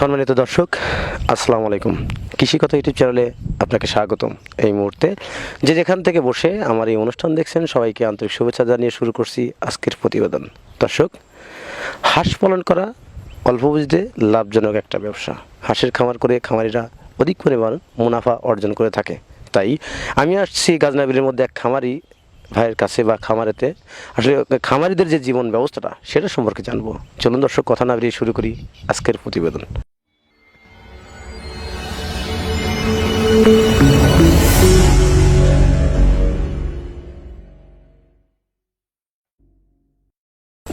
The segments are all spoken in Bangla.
সম্মানিত দর্শক, আসসালামু আলাইকুম। কৃষিকথা ইউটিউব চ্যানেলে আপনাকে স্বাগতম এই মুহূর্তে। যে যেখান থেকে বসে আমার এই অনুষ্ঠান দেখছেন, সবাইকে আন্তরিক শুভেচ্ছা জানিয়ে শুরু করছি আজকের প্রতিবেদন। দর্শক, হাঁস পালন করা অল্প বুঝতে লাভজনক একটা ব্যবসা। হাঁসের খামার করে খামারিরা অধিক পরিমাণ মুনাফা অর্জন করে থাকে। তাই আমি আসছি গাজনাবিলের মধ্যে এক খামারি ভাইয়ের কাছে বা খামারেতে। আসলে খামারিদের যে জীবন ব্যবস্থাটা, সেটা সম্পর্কে জানব। চলুন দর্শক, কথা না বেরিয়ে শুরু করি আজকের প্রতিবেদন।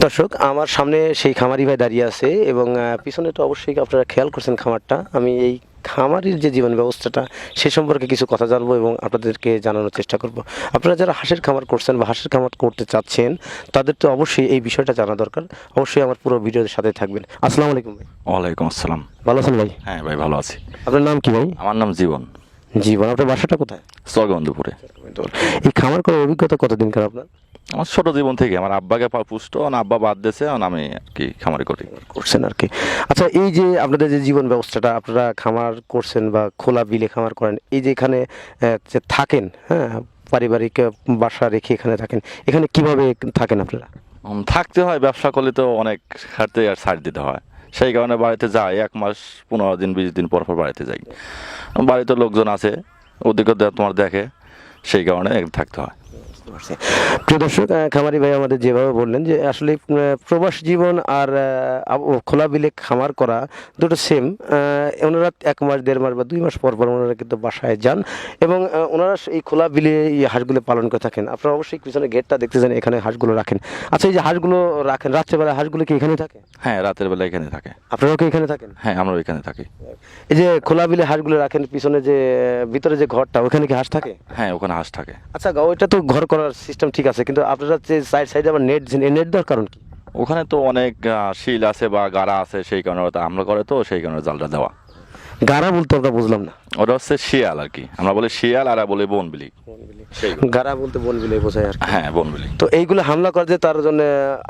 দর্শক আমার সামনে সেই খামারি ভাই দাঁড়িয়ে আছে এবং পিছনে তো অবশ্যই আপনারা খেয়াল করছেন খামারটা। আমি এই খামারির যে জীবন ব্যবস্থাটা সে সম্পর্কে কিছু কথা জানব এবং আপনাদেরকে জানানোর চেষ্টা করব। আপনারা যারা হাঁসের খামার করছেন বা হাঁসের খামার করতে চাচ্ছেন তাদের তো অবশ্যই এই বিষয়টা জানা দরকার। অবশ্যই আমার পুরো ভিডিওর সাথে থাকবেন। আসসালামু আলাইকুম ভাই। ওয়ালাইকুম আসসালাম। ভালো আছেন ভাই? হ্যাঁ ভাই ভালো আছি। আপনার নাম কি ভাই? আমার নাম জীবন। জীবন আপনার বাসাটা কোথায়? স্বর্গবন্ধুপুরে এই খামার করার অভিজ্ঞতা কতদিন কার আপনার? আমার ছোট জীবন থেকে আমার আব্বাকে পুষ্ট আব্বা বাদ দিয়েছে আমি আর কি খামারি করি। করছেন আর কি। আচ্ছা এই যে আপনাদের যে জীবন ব্যবস্থাটা আপনারা খামার করছেন বা খোলা বিলে খামার করেন এই যে এখানে যে থাকেন হ্যাঁ পারিবারিক বাসা রেখে এখানে থাকেন এখানে কীভাবে থাকেন আপনারা? থাকতে হয় ব্যবসা করলে তো অনেক খাটতে আর ছাড় দিতে হয়। সেই কারণে বাড়িতে যাই এক মাস পনেরো দিন বিশ দিন পর পর বাড়িতে যাই। বাড়িতে লোকজন আছে ওদিকে তোমার দেখে সেই কারণে থাকতে হয়। প্রিয় দর্শক খামারি ভাই আমাদের যেভাবে বললেন যে আসলে প্রবাস জীবন আর খোলা বিলে খামার করা দুটো সেম ওনারা এক মাস দেড় মাস বা দুই মাস পর পর ওনারা কিন্তু বাসায় যান এবং ওনারা এই খোলা বিলে এই হাঁসগুলো পালন করে থাকেন। আপনারা অবশ্যই পিছনে গেটটা দেখতে দেখতেছেন এখানে হাঁসগুলো রাখেন। আচ্ছা এই যে হাঁসগুলো রাখেন রাত্রেবেলা হাঁসগুলো কি এখানে থাকে? হ্যাঁ রাতের বেলা এখানে থাকে। আপনারাও কি এখানে থাকেন? হ্যাঁ আমরা এখানে থাকি। এই যে খোলা বিলে হাঁসগুলো রাখেন পিছনে যে ভিতরে যে ঘরটা ওখানে কি হাঁস থাকে? হ্যাঁ ওখানে হাঁস থাকে। আচ্ছা ওইটা তো ঘর করার সিস্টেম ঠিক আছে কিন্তু আপনারা যে সাইড সাইডে আবার নেট নেট দেওয়ার কারণ কি? ওখানে তো অনেক শিল আছে বা গাড়া আছে সেই কারণে ওটা আমরা করে তো সেই কারণে জালটা দেওয়া। গাড়া বলতে আমরা বুঝলাম না। ওটা হচ্ছে শিয়াল আর কি। আমরা বলি শিয়াল আর বলি বনবিলি। গাড়া বলতে বন বিলে বোঝায় আর। হ্যাঁ বনবিলি। তো এইগুলো হামলা করে যে তার জন্য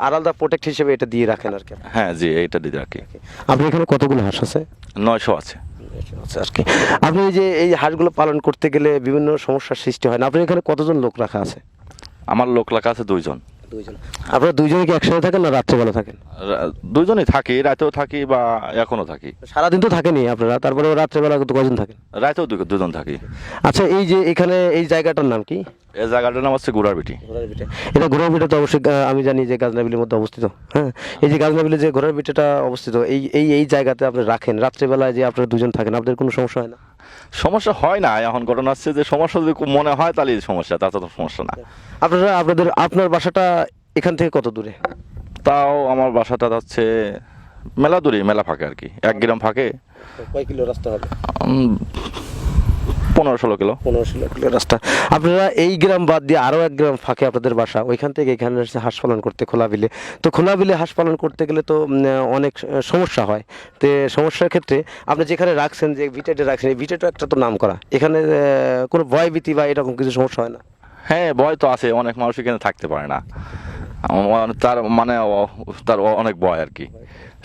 আলাদা প্রোটেক্ট হিসেবে এটা দিয়ে রাখেন আর কি। হ্যাঁ জি এইটা দিয়ে রাখি। আপনি এখানে কতগুলো হাঁস আছে। নয়শো আছে আর কি। আপনি এই যে এই হাঁসগুলো পালন করতে গেলে বিভিন্ন সমস্যার সৃষ্টি হয় না? আপনি এখানে কতজন লোক রাখা আছে? আমার লোক লেখা আছে দুইজন। দুইজন। আপনারা দুইজনে কি একসাথে থাকেন না রাত্রেবেলা থাকেন? দুইজনই থাকি রাতেও থাকি বা এখনও থাকি। সারাদিন তো থাকেনি আপনারা তারপরে রাত্রেবেলা তো কজন থাকেন? রাতেও দুজন থাকি। আচ্ছা এই যে এখানে এই জায়গাটার নাম কি? এই জায়গাটার নাম হচ্ছে গুড়ার বিটি ঘোড়ার পিঠে এটা ঘোড়ার পিঠে তো অবশ্যই আমি জানি যে গাজনাবিলের মধ্যে অবস্থিত হ্যাঁ? এই যে গাজনাবিলে যে ঘোড়ার পিঠেটা অবস্থিত এই এই এই জায়গাতে আপনি রাখেন রাত্রেবেলায় যে আপনারা দুজন থাকেন আপনাদের কোনো সমস্যা হয় না? সমস্যা হয় না এখন ঘটনা হচ্ছে যে সমস্যা যদি মনে হয় তাহলে সমস্যা তাতে তো সমস্যা না। আপনারা আপনাদের আপনার বাসাটা এখান থেকে কত দূরে? তাও আমার বাসাটা হচ্ছে মেলা দূরে মেলা ফাঁকে আর কি এক গ্রাম ফাঁকে। কয় কিলো রাস্তা হবে? পনেরো ষোলো কিলো। পনেরো ষোলো কিলো রাস্তা। আপনারা এই গ্রাম বাদ দিয়ে আরও এক গ্রাম ফাঁকে আপনাদের বাসা ওইখান থেকে এখানে এসে হাঁস পালন করতে খোলা বিলে। তো খোলা বিলে হাঁস পালন করতে গেলে তো অনেক সমস্যা হয়। তো সমস্যার ক্ষেত্রে আপনি যেখানে রাখছেন যে ভিটেটে রাখছেন এই ভিটেটও একটা তো নাম করা এখানে কোনো ভয় ভীতি বা এরকম কিছু সমস্যা হয় না? হ্যাঁ ভয় তো আছে অনেক মানুষ এখানে থাকতে পারে না। তার মানে তার অনেক ভয় আর কি।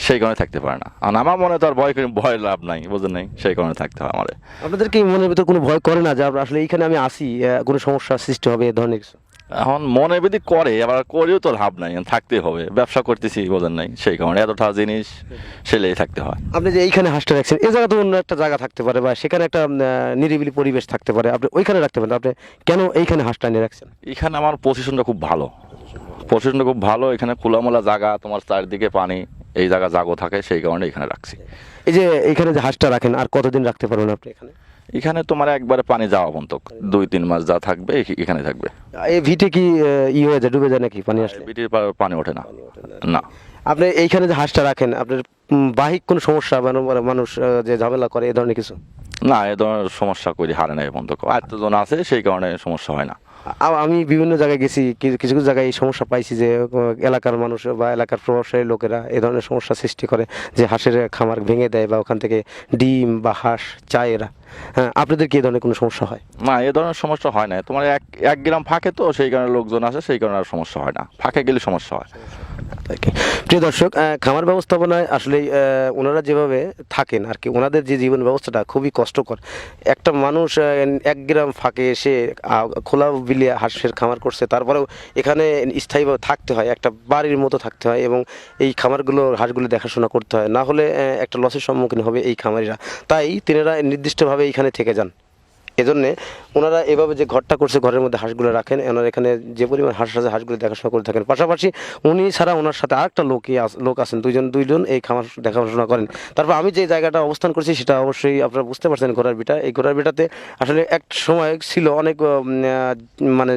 সেই কারণে থাকতে পারে না। আর আমার মনে তার ভয় ভয় লাভ নাই, বুঝলেন নাই? সেই কারণে থাকতে হয় আমাদের আপনাদের কি মনের ভিতরে কোনো ভয় করে না যে আসলে এইখানে আমি আসি কোনো সমস্যার সৃষ্টি হবে এ ধরনের কিছু? এখন মনে বেদি করে আবার করেও তো লাভ নাই থাকতে হবে। ব্যবসা করতেছি বোঝেন নাই সেই কারণে এতটা জিনিস সেলেই থাকতে হয়। আপনি যে এইখানে হাঁসটা রাখছেন এই জায়গা তো অন্য একটা জায়গা থাকতে পারে বা সেখানে একটা নিরিবিলি পরিবেশ থাকতে পারে। আপনি ওইখানে রাখতে পারেন আপনি কেন এইখানে হাঁসটা নিয়ে রাখছেন? এখানে আমার পজিশনটা খুব ভালো। পজিশনটা খুব ভালো এখানে খোলামোলা জায়গা তোমার চারিদিকে পানি এই জায়গা জাগো থাকে সেই কারণে এখানে রাখছি। এই যে এখানে যে হাঁসটা রাখেন আর কতদিন রাখতে পারবেন আপনি এখানে? এখানে তোমার একবারে পানি যাওয়া পর্যন্ত দুই তিন মাস যা থাকবে এখানে থাকবে। এই ভিটে কি ই হয়ে যায় ডুবে যায় নাকি? পানি আসলে? ভিটে পানি ওঠে না। না। আপনি এইখানে যে হাঁসটা রাখেন আপনার বাহিক কোনো সমস্যা মানে মানুষ যে ঝামেলা করে এ ধরনের কিছু? না এ ধরনের সমস্যা করি হারে না এ পর্যন্ত আত্মজন আছে সেই কারণে সমস্যা হয় না। আমি বিভিন্ন জায়গায় গেছি কিছু কিছু জায়গায় এই সমস্যা পাইছি যে এলাকার মানুষ বা এলাকার প্রভাবশালী লোকেরা এ ধরনের সমস্যা সৃষ্টি করে যে হাঁসের খামার ভেঙে দেয় বা ওখান থেকে ডিম বা হাঁস চায় এরা। হ্যাঁ আপনাদের কি এ ধরনের কোনো সমস্যা হয়? না, এ ধরনের সমস্যা হয় না। তোমার এক এক গ্রাম ফাঁকে তো, সেই কারণে লোকজন আসে, সেই কারণে আর সমস্যা হয় না। ফাঁকে গেলে সমস্যা হয়। প্রিয় দর্শক খামার ব্যবস্থাপনায় আসলে ওনারা যেভাবে থাকেন আর কি, ওনাদের যে জীবন ব্যবস্থাটা খুবই কষ্টকর। একটা মানুষ এক গ্রাম ফাঁকে এসে খোলা বিলিয়ে হাঁসের খামার করছে, তারপরেও এখানে স্থায়ীভাবে থাকতে হয়, একটা বাড়ির মতো থাকতে হয় এবং এই খামারগুলো, হাঁসগুলো দেখাশোনা করতে হয়। না হলে একটা লসের সম্মুখীন হবে এই খামারিরা। তাই তিনারা নির্দিষ্টভাবে এইখানে থেকে যান। এজন্যে ওনারা এভাবে যে ঘরটা করছে, ঘরের মধ্যে হাঁসগুলো রাখেন ওনারা এখানে যে পরিমাণ হাঁস আছে, হাঁসগুলো দেখাশোনা করে থাকেন। পাশাপাশি উনি ছাড়া ওনার সাথে আরেকটা লোকই লোক আছেন, দুইজন দুইজন এই খামার দেখাশোনা করেন। তারপর আমি যে জায়গাটা অবস্থান করছি সেটা অবশ্যই আপনারা বুঝতে পারছেন ঘোড়ার বিটা এই ঘোড়ার বিটাতে আসলে এক সময় ছিল অনেক মানে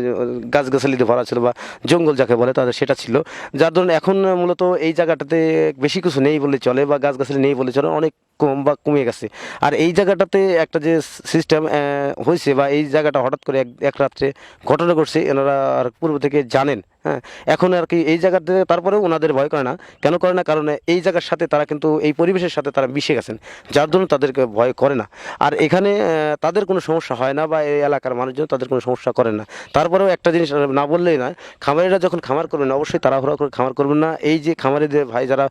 গাছগাছালিতে ভরা ছিল বা জঙ্গল যাকে বলে তাদের সেটা ছিল। যার ধরুন এখন মূলত এই জায়গাটাতে বেশি কিছু নেই বলে চলে বা গাছগাছালি নেই বলে চলে, অনেক কম বা কমে গেছে। আর এই জায়গাটাতে একটা যে সিস্টেম হয়েছে বা এই জায়গাটা হঠাৎ করে এক এক রাত্রে ঘটনা ঘটছে, এনারা আর পূর্ব থেকে জানেন। হ্যাঁ এখন আর কি এই জায়গাতে তারপরেও ওনাদের ভয় করে না। কেন করে না? কারণ এই জায়গার সাথে তারা কিন্তু, এই পরিবেশের সাথে তারা মিশে গেছেন। যার জন্য তাদেরকে ভয় করে না। আর এখানে তাদের কোনো সমস্যা হয় না বা এই এলাকার মানুষজন তাদের কোনো সমস্যা করেন না। তারপরেও একটা জিনিস না বললেই না খামারিরা যখন খামার করবেন, অবশ্যই তাড়াহুড়া করে খামার করবেন না। এই যে খামারিদের ভাই যারা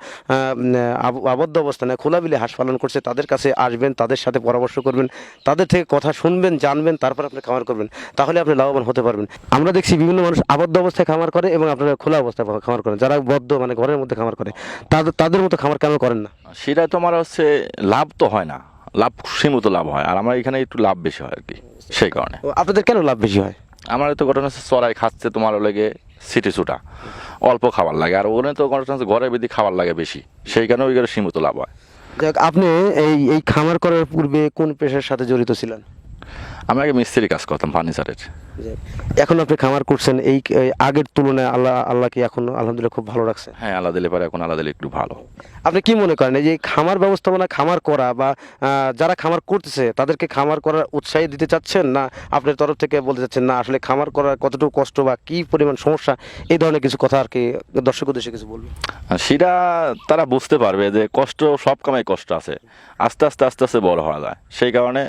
আবদ্ধ অবস্থানে খোলা বিলে হাঁস পালন করছে, তাদের কাছে আসবেন, তাদের সাথে পরামর্শ করবেন, তাদের থেকে কথা শুনবেন, জানবেন, তারপর আপনি খামার করবেন। তাহলে আপনি লাভবান হতে পারবেন। আমরা দেখছি বিভিন্ন মানুষ আবদ্ধ অবস্থায় খামার করে। এবং আপনারা খোলা অবস্থায় খামার করেন। যারা বদ্ধ মানে ঘরের মধ্যে খামার করে তাদের তাদের মতো খামার কেন করেন না? সেটা তোমার হচ্ছে লাভ তো হয় না। লাভ সীমিত লাভ হয়। আর আমার এখানে একটু লাভ বেশি হয় আর কি সেই কারণে। আপনাদের কেন লাভ বেশি হয়? আমার তো ঘটনা হচ্ছে চড়াই খাচ্ছে তোমার লেগে সিটি সুটা অল্প খাবার লাগে। আর ওখানে তো ঘটনা হচ্ছে ঘরে বেদি খাবার লাগে বেশি। সেই কারণে ওইখানে সীমিত লাভ হয়। যাক আপনি এই এই খামার করার পূর্বে কোন পেশার সাথে জড়িত ছিলেন? আমি আগে মিস্ত্রি কাজ করতাম ফার্নিচারের। এখন আপনি খামার করছেন এই আগের তুলনায় আল্লাহ আল্লাহ কি এখন আলহামদুলিল্লাহ খুব ভালো রাখছে? হ্যাঁ আল্লাহ দিলে পারে এখন আল্লাহ দিলে একটু ভালো। আপনি কি মনে করেন এই যে খামার ব্যবস্থাপনা খামার করা বা যারা খামার করতেছে তাদেরকে খামার করার উৎসাহ দিতে চাচ্ছেন না আপনার তরফ থেকে বলতে চাচ্ছেন না আসলে খামার করার কতটুকু কষ্ট বা কি পরিমাণ সমস্যা? এই ধরনের কিছু কথা আর কি দর্শক উদ্দেশ্যে কিছু বলবেন। আর সেটা তারা বুঝতে পারবে যে কষ্ট সব কামাই কষ্ট আছে। আস্তে আস্তে আস্তে আস্তে বড় হওয়া যায়। সেই কারণে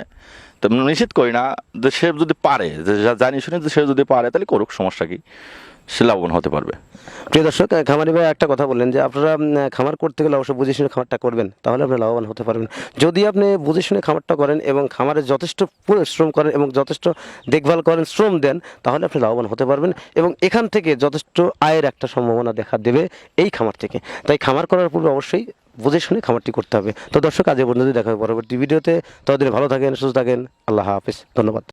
তো নিষেধ করি না, যে সে যদি পারে জানি শুনি যে সে যদি পারে, তাহলে করুক, সমস্যা কি? সে লাভবান হতে পারবে। প্রিয় দর্শক খামারি ভাই একটা কথা বললেন যে, আপনারা খামার করতে গেলে অবশ্যই বুঝে শুনে খামারটা করবেন, তাহলে আপনি লাভবান হতে পারবেন। যদি আপনি বুঝে শুনে খামারটা করেন এবং খামারে যথেষ্ট পরিশ্রম করেন এবং যথেষ্ট দেখভাল করেন, শ্রম দেন, তাহলে আপনি লাভবান হতে পারবেন এবং এখান থেকে যথেষ্ট আয়ের একটা সম্ভাবনা দেখা দেবে এই খামার থেকে। তাই খামার করার পূর্বে অবশ্যই বুঝে শুনে খামারটি করতে হবে। তো দর্শক, আজ পর্যন্ত দেখা হবে পরবর্তী ভিডিওতে। ততদিন ভালো থাকেন, সুস্থ থাকেন। আল্লাহ হাফিজ। ধন্যবাদ।